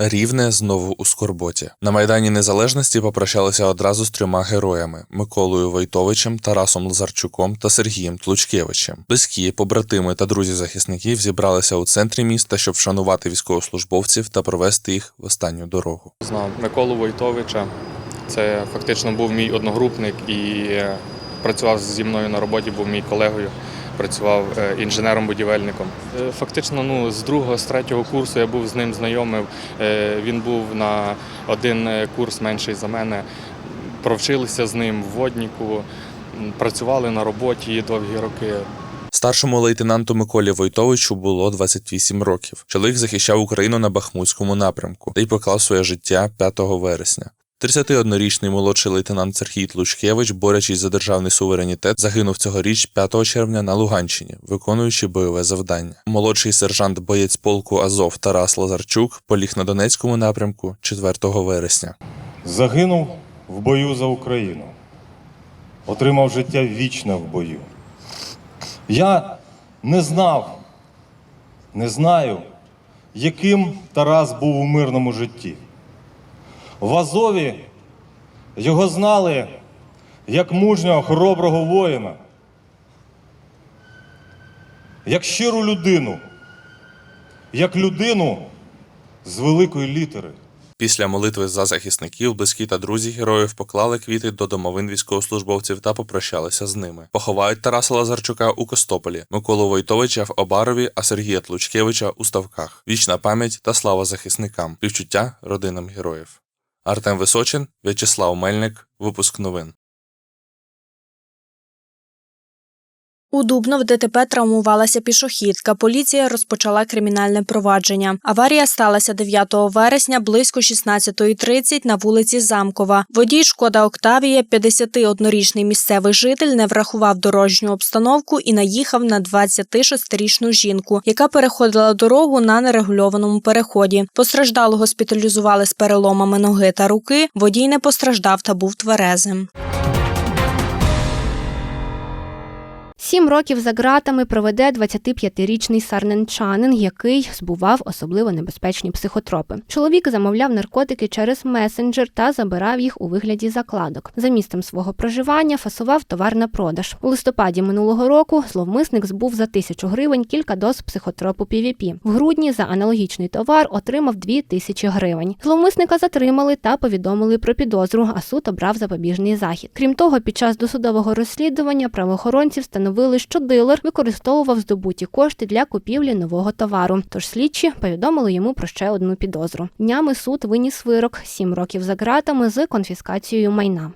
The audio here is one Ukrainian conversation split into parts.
Рівне знову у скорботі. На Майдані Незалежності попрощалися одразу з трьома героями: Миколою Войтовичем, Тарасом Лазарчуком та Сергієм Тлучкевичем. Близькі, побратими та друзі захисників зібралися у центрі міста, щоб вшанувати військовослужбовців та провести їх в останню дорогу. Знав Миколу Войтовича. Це фактично був мій одногрупник і е, працював зі мною на роботі, був мій колегою, працював е, інженером-будівельником. Е, Фактично, ну, з другого, з третього курсу я був з ним знайомий. Е, Він був на один курс менший за мене. Провчилися з ним в водніку, працювали на роботі довгі роки. Старшому лейтенанту Миколі Войтовичу було 28 років. Чоловік захищав Україну на Бахмутському напрямку та й поклав своє життя 5 вересня. 31-річний молодший лейтенант Сергій Тлучкевич, борючись за державний суверенітет, загинув цьогоріч 5 червня на Луганщині, виконуючи бойове завдання. Молодший сержант боєць полку Азов Тарас Лазарчук поліг на Донецькому напрямку 4 вересня. Загинув в бою за Україну, отримав життя вічне в бою. Я не знав, не знаю, яким Тарас був у мирному житті. В Азові його знали як мужнього, хороброго воїна, як щиру людину, як людину з великої літери. Після молитви за захисників, близькі та друзі героїв поклали квіти до домовин військовослужбовців та попрощалися з ними. Поховають Тараса Лазарчука у Костополі, Миколу Войтовича в Обарові, а Сергія Тлучкевича у Ставках. Вічна пам'ять та слава захисникам, співчуття родинам героїв. Артем Височин, В'ячеслав Мельник, випуск новин. У Дубно в ДТП травмувалася пішохідка. Поліція розпочала кримінальне провадження. Аварія сталася 9 вересня близько 16.30 на вулиці Замкова. Водій Шкода Октавія, 51-річний місцевий житель, не врахував дорожню обстановку і наїхав на 26-річну жінку, яка переходила дорогу на нерегульованому переході. Постраждалого госпіталізували з переломами ноги та руки. Водій не постраждав та був тверезим. Сім років за ґратами проведе 25-річний сарненчанин, який збував особливо небезпечні психотропи. Чоловік замовляв наркотики через месенджер та забирав їх у вигляді закладок. За місцем свого проживання фасував товар на продаж. У листопаді минулого року зловмисник збув за тисячу гривень кілька доз психотропу PVP. В грудні за аналогічний товар отримав дві тисячі гривень. Зловмисника затримали та повідомили про підозру, а суд обрав запобіжний захід. Крім того, під час досудового розслідування правоохоронці встановили, що дилер використовував здобуті кошти для купівлі нового товару. Тож слідчі повідомили йому про ще одну підозру. Днями суд виніс вирок сім років за ґратами з конфіскацією майна.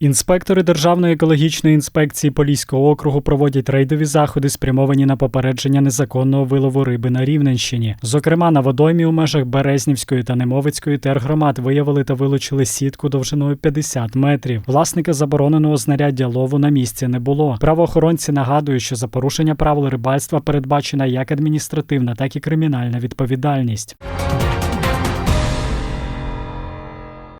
Інспектори Державної екологічної інспекції Поліського округу проводять рейдові заходи, спрямовані на попередження незаконного вилову риби на Рівненщині. Зокрема, на водоймі у межах Березнівської та Немовицької тергромад виявили та вилучили сітку довжиною 50 метрів. Власника забороненого знаряддя лову на місці не було. Правоохоронці нагадують, що за порушення правил рибальства передбачена як адміністративна, так і кримінальна відповідальність.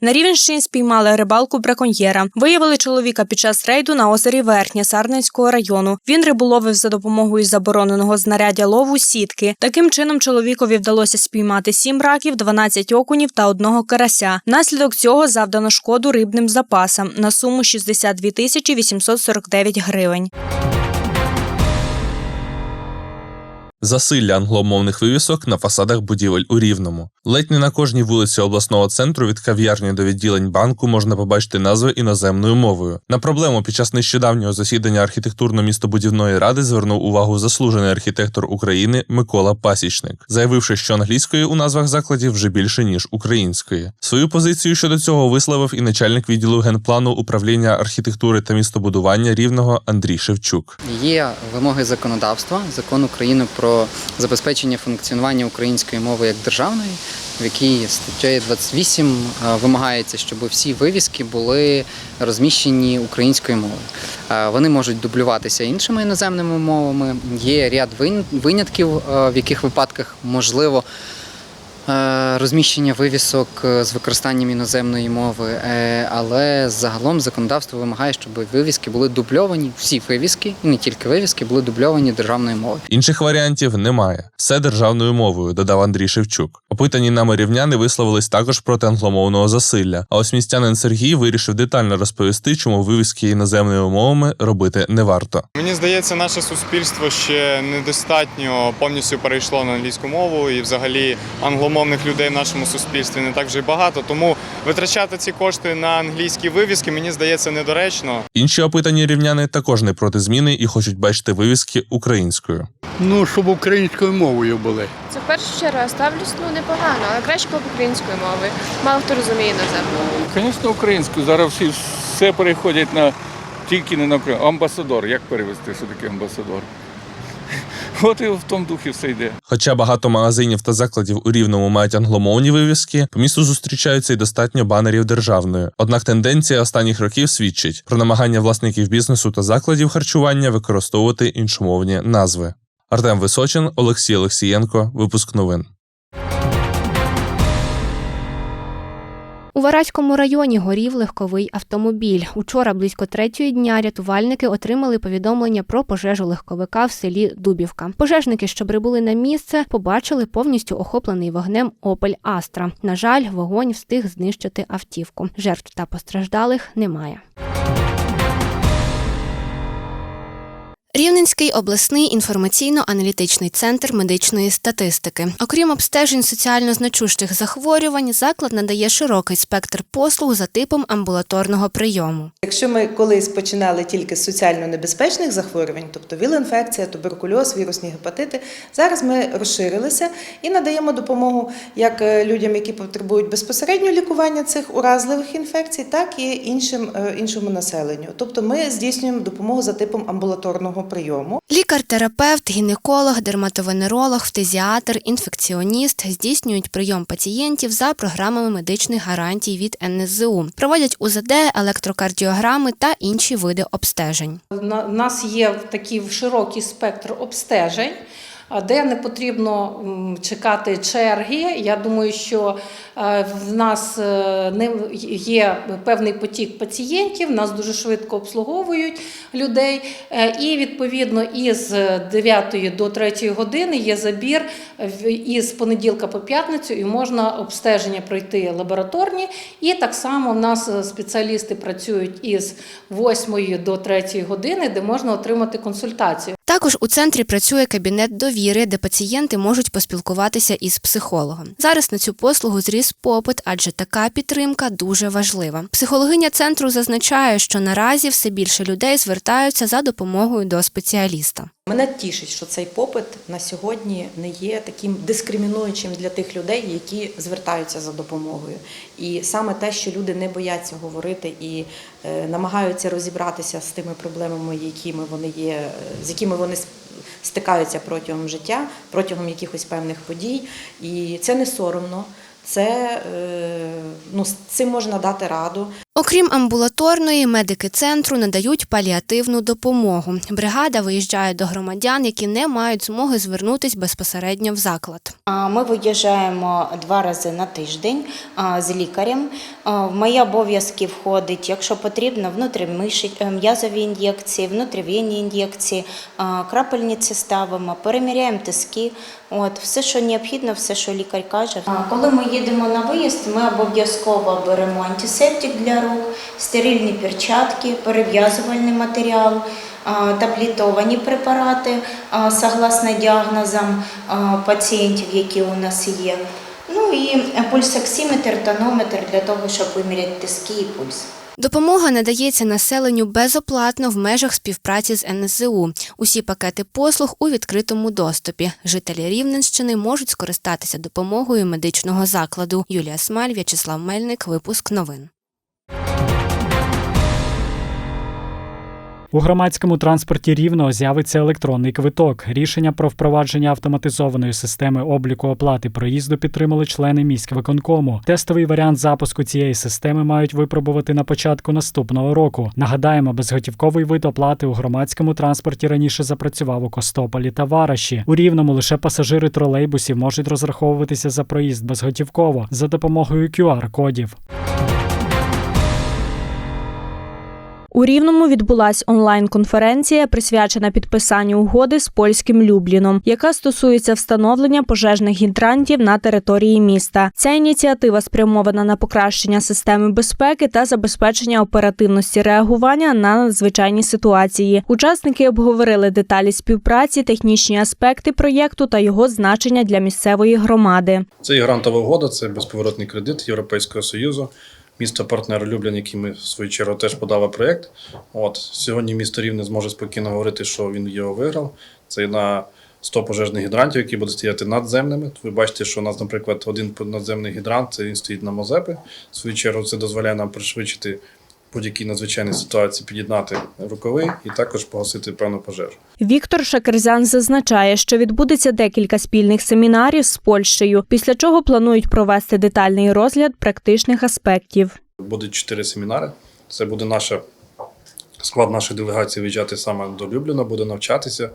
На Рівенщині спіймали рибалку браконьєра. Виявили чоловіка під час рейду на озері Верхнє Сарненського району. Він риболовив за допомогою забороненого знаряддя лову сітки. Таким чином чоловікові вдалося спіймати сім раків, 12 окунів та одного карася. Внаслідок цього завдано шкоду рибним запасам на суму 62 тисячі 849 гривень. Засилля англомовних вивісок на фасадах будівель у Рівному. Ледь не на кожній вулиці обласного центру від кав'ярні до відділень банку можна побачити назви іноземною мовою. На проблему під час нещодавнього засідання архітектурно-містобудівної ради звернув увагу заслужений архітектор України Микола Пасічник, заявивши, що англійської у назвах закладів вже більше ніж української. Свою позицію щодо цього висловив і начальник відділу генплану управління архітектури та містобудування рівного Андрій Шевчук. Є вимоги законодавства, закон України про забезпечення функціонування української мови як державної, в якій статтею 28 е, вимагається, щоб всі вивіски були розміщені українською мовою. Е, Вони можуть дублюватися іншими іноземними мовами. Є ряд винятків, е, в яких випадках можливо. Е, розміщення вивісок е, з використанням іноземної мови, е, але загалом законодавство вимагає, щоб вивіски були дубльовані, всі вивіски, і не тільки вивіски, були дубльовані державною мовою. Інших варіантів немає. Все державною мовою, додав Андрій Шевчук. Опитані нами рівняни висловились також проти англомовного засилля. А ось містянин Сергій вирішив детально розповісти, чому вивіски іноземними мовами робити не варто. Мені здається, наше суспільство ще недостатньо повністю перейшло на англійську мову, і взагалі англомовних людей в нашому суспільстві не так вже й багато. Тому витрачати ці кошти на англійські вивіски мені здається недоречно. Інші опитані рівняни також не проти зміни і хочуть бачити вивіски українською. Ну, щоб українською мовою були. Це в першу чергу я ставлюсь ну непогано, але краще б українською мовою. Мало хто розуміє іноземну. Звісно, українською. Зараз всі все переходять на тільки не на. Амбасадор. Як перевести, що таке амбасадор? От і в тому духі все йде. Хоча багато магазинів та закладів у рівному мають англомовні вивіски, по місту зустрічаються й достатньо банерів державної. Однак тенденція останніх років свідчить про намагання власників бізнесу та закладів харчування використовувати іншомовні назви. Артем Височин, Олексій Олексієнко, випуск новин. У Вараському районі горів легковий автомобіль. Учора близько третьої дня рятувальники отримали повідомлення про пожежу легковика в селі Дубівка. Пожежники, що прибули на місце, побачили повністю охоплений вогнем Опель Астра. На жаль, вогонь встиг знищити автівку. Жертв та постраждалих немає. Рівненський обласний інформаційно-аналітичний центр медичної статистики. Окрім обстежень соціально значущих захворювань, заклад надає широкий спектр послуг за типом амбулаторного прийому. Якщо ми колись починали тільки з соціально небезпечних захворювань, тобто віл-інфекція, туберкульоз, вірусні гепатити, зараз ми розширилися і надаємо допомогу як е, людям, які потребують безпосередньо лікування цих уразливих інфекцій, так і іншим, е, іншому населенню. Тобто ми здійснюємо допомогу за типом амбулаторного прийому. Лікар-терапевт, гінеколог, дерматовенеролог, фтизіатр, інфекціоніст здійснюють прийом пацієнтів за програмами медичних гарантій від НСЗУ. Проводять УЗД, електрокардіограми та інші види обстежень. У нас є такий широкий спектр обстежень, де не потрібно чекати черги. Я думаю, що е, в нас е, є певний потік пацієнтів, нас дуже швидко обслуговують людей. Е, І відповідно із 9 до 3 години є забір із понеділка по п'ятницю, і можна обстеження пройти лабораторні. І так само в нас спеціалісти працюють із 8 до 3 години, де можна отримати консультацію. Також у центрі працює кабінет довіри, де пацієнти можуть поспілкуватися із психологом. Зараз на цю послугу зріс попит, адже така підтримка дуже важлива. Психологиня центру зазначає, що наразі все більше людей звертаються за допомогою до спеціаліста. Мене тішить, що цей попит на сьогодні не є таким дискримінуючим для тих людей, які звертаються за допомогою. І саме те, що люди не бояться говорити і е, намагаються розібратися з тими проблемами, якими вони є, е, з якими вони стикаються протягом життя, протягом якихось певних подій. І це не соромно. Це е, ну, з цим можна дати раду. Окрім амбулаторної, медики центру надають паліативну допомогу. Бригада виїжджає до громадян, які не мають змоги звернутись безпосередньо в заклад. Ми виїжджаємо два рази на тиждень з лікарем. В мої обов'язки входить, якщо потрібно, внутрімиші- м'язові ін'єкції, внутрівенні ін'єкції, крапельниці ставимо, переміряємо тиски. От, все, що необхідно, все, що лікар каже. Коли ми їдемо на виїзд, ми обов'язково беремо антисептик для рук, стерильні перчатки, перев'язувальний матеріал, а, таблетовані препарати согласно діагнозам пацієнтів, які у нас є. Ну і пульсоксиметр, тонометр для того, щоб виміряти тиски і пульс. Допомога надається населенню безоплатно в межах співпраці з НСЗУ. Усі пакети послуг у відкритому доступі. Жителі Рівненщини можуть скористатися допомогою медичного закладу. Юлія Смаль, В'ячеслав Мельник. Випуск новин. У громадському транспорті рівного з'явиться електронний квиток. Рішення про впровадження автоматизованої системи обліку оплати проїзду підтримали члени міськвиконкому. Тестовий варіант запуску цієї системи мають випробувати на початку наступного року. Нагадаємо, безготівковий вид оплати у громадському транспорті раніше запрацював у Костополі та Вараші. У рівному лише пасажири тролейбусів можуть розраховуватися за проїзд безготівково за допомогою QR-кодів. У Рівному відбулась онлайн-конференція, присвячена підписанню угоди з польським Любліном, яка стосується встановлення пожежних гідрантів на території міста. Ця ініціатива спрямована на покращення системи безпеки та забезпечення оперативності реагування на надзвичайні ситуації. Учасники обговорили деталі співпраці, технічні аспекти проєкту та його значення для місцевої громади. Це грантова угода, це безповоротний кредит Європейського Союзу. Місто партнер Люблін, який ми в свою чергу теж подали проєкт. От сьогодні місто Рівне зможе спокійно говорити, що він його виграв. Це на 100 пожежних гідрантів, які будуть стояти надземними. Ви бачите, що у нас, наприклад, один надземний гідрант це він стоїть на Мозепи. В свою чергу це дозволяє нам пришвидшити будь-які надзвичайні ситуації, під'єднати рукави і також погасити певну пожежу. Віктор Шакерзян зазначає, що відбудеться декілька спільних семінарів з Польщею, після чого планують провести детальний розгляд практичних аспектів. Буде чотири семінари. Це буде наша склад нашої делегації виїжджати саме до Любліна, буде навчатися,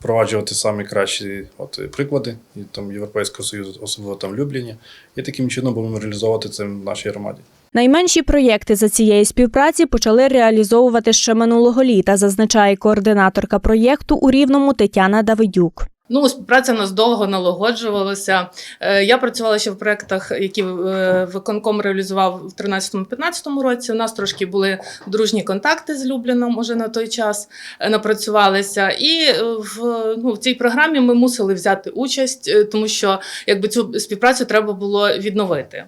впроваджувати самі кращі от, приклади і там Європейського Союзу, особливо там Любліні. І таким чином будемо реалізовувати це в нашій громаді. Найменші проєкти за цієї співпраці почали реалізовувати ще минулого літа, зазначає координаторка проєкту у Рівному Тетяна Давидюк. Ну, співпраця нас довго налагоджувалася. Е, Я працювала ще в проєктах, які е, виконком реалізував в 13-15 році. У нас трошки були дружні контакти з Любліном, уже на той час е, напрацювалися. І в, ну, в цій програмі ми мусили взяти участь, тому що якби цю співпрацю треба було відновити.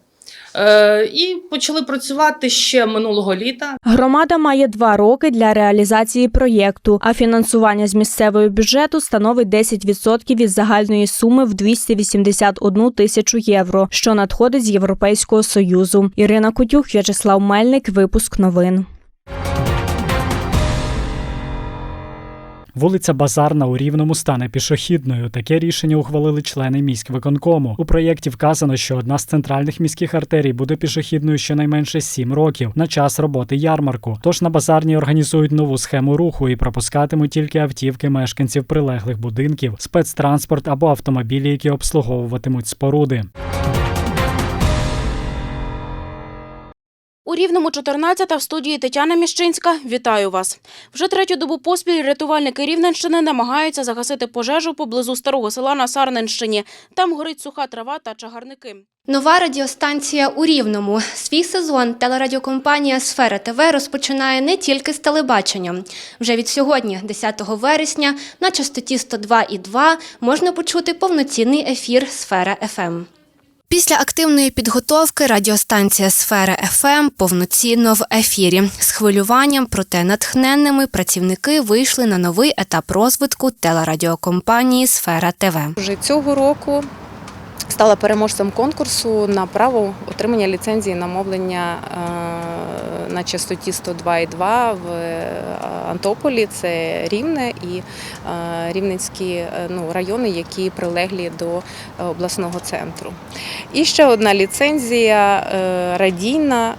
Е, І почали працювати ще минулого літа. Громада має два роки для реалізації проєкту, а фінансування з місцевого бюджету становить 10% від загальної суми в 281 тисячу євро, що надходить з Європейського союзу. Ірина Кутюх, В'ячеслав Мельник. Випуск новин. Вулиця Базарна у Рівному стане пішохідною. Таке рішення ухвалили члени міськвиконкому. У проєкті вказано, що одна з центральних міських артерій буде пішохідною щонайменше 7 років на час роботи ярмарку. Тож на базарні організують нову схему руху і пропускатимуть тільки автівки мешканців прилеглих будинків, спецтранспорт або автомобілі, які обслуговуватимуть споруди. Рівному 14 в студії Тетяна Міщинська. Вітаю вас. Вже третю добу поспіль рятувальники Рівненщини намагаються загасити пожежу поблизу старого села на Сарненщині. Там горить суха трава та чагарники. Нова радіостанція у Рівному. Свій сезон телерадіокомпанія Сфера ТВ розпочинає не тільки з телебачення. Вже від сьогодні, 10 вересня, на частоті 102,2 можна почути повноцінний ефір Сфера ФМ. Після активної підготовки радіостанція Сфера ФМ повноцінно в ефірі. З хвилюванням, проте натхненними працівники вийшли на новий етап розвитку телерадіокомпанії Сфера ТВ. Вже цього року стала переможцем конкурсу на право отримання ліцензії на мовлення е, на частоті 102,2 в е, Антополі. Це Рівне і е, Рівненські ну, райони, які прилеглі до обласного центру. І ще одна ліцензія радійна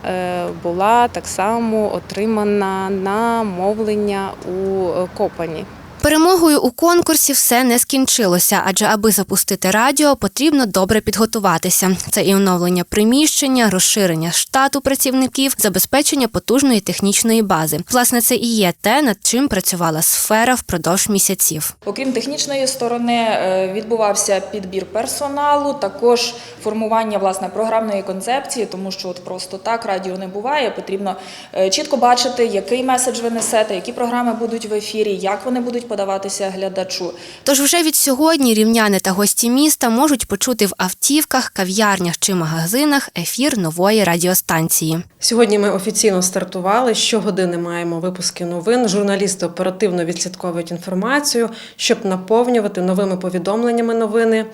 була так само отримана на мовлення у Копані. Перемогою у конкурсі все не скінчилося, адже аби запустити радіо, потрібно добре підготуватися. Це і оновлення приміщення, розширення штату працівників, забезпечення потужної технічної бази. Власне, це і є те, над чим працювала сфера впродовж місяців. Окрім технічної сторони, е, відбувався підбір персоналу, також формування власне програмної концепції, тому що от просто так радіо не буває. Потрібно е, чітко бачити, який меседж ви несете, які програми будуть в ефірі, як вони будуть подаватися глядачу. Тож вже від сьогодні рівняни та гості міста можуть почути в автівках, кав'ярнях чи магазинах ефір нової радіостанції. Сьогодні ми офіційно стартували. Щогодини маємо випуски новин. Журналісти оперативно відслідковують інформацію, щоб наповнювати новими повідомленнями новини.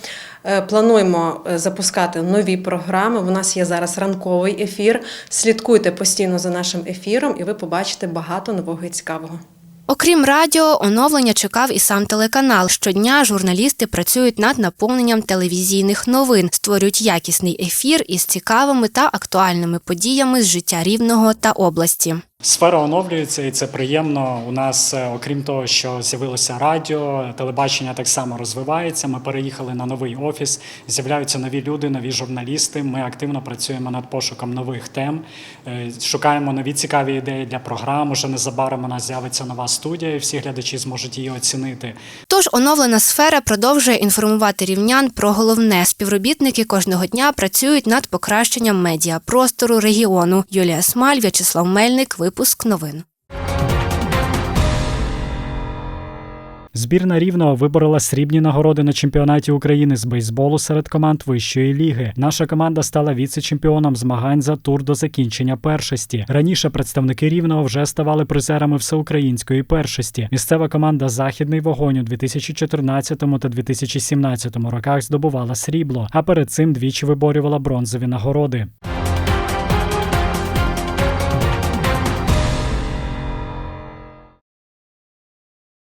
Е, Плануємо е, запускати нові програми. У нас є зараз ранковий ефір. Слідкуйте постійно за нашим ефіром, і ви побачите багато нового і цікавого. Окрім радіо, оновлення чекав і сам телеканал. Щодня журналісти працюють над наповненням телевізійних новин, створюють якісний ефір із цікавими та актуальними подіями з життя рівного та області. Сфера оновлюється, і це приємно. У нас, е, окрім того, що з'явилося радіо, телебачення так само розвивається. Ми переїхали на новий офіс. З'являються нові люди, нові журналісти. Ми активно працюємо над пошуком нових тем, е, шукаємо нові цікаві ідеї для програм. Уже незабаром у нас з'явиться нова студія, і всі глядачі зможуть її оцінити. Тож оновлена сфера продовжує інформувати рівнян про головне. Співробітники кожного дня працюють над покращенням медіапростору регіону. Юлія Смаль, В'ячеслав Мельник. Випуск новин. Збірна Рівного виборола срібні нагороди на чемпіонаті України з бейсболу серед команд вищої ліги. Наша команда стала віце-чемпіоном змагань за тур до закінчення першості. Раніше представники Рівного вже ставали призерами всеукраїнської першості. Місцева команда Західний вогонь у 2014 та 2017 роках здобувала срібло, а перед цим двічі виборювала бронзові нагороди.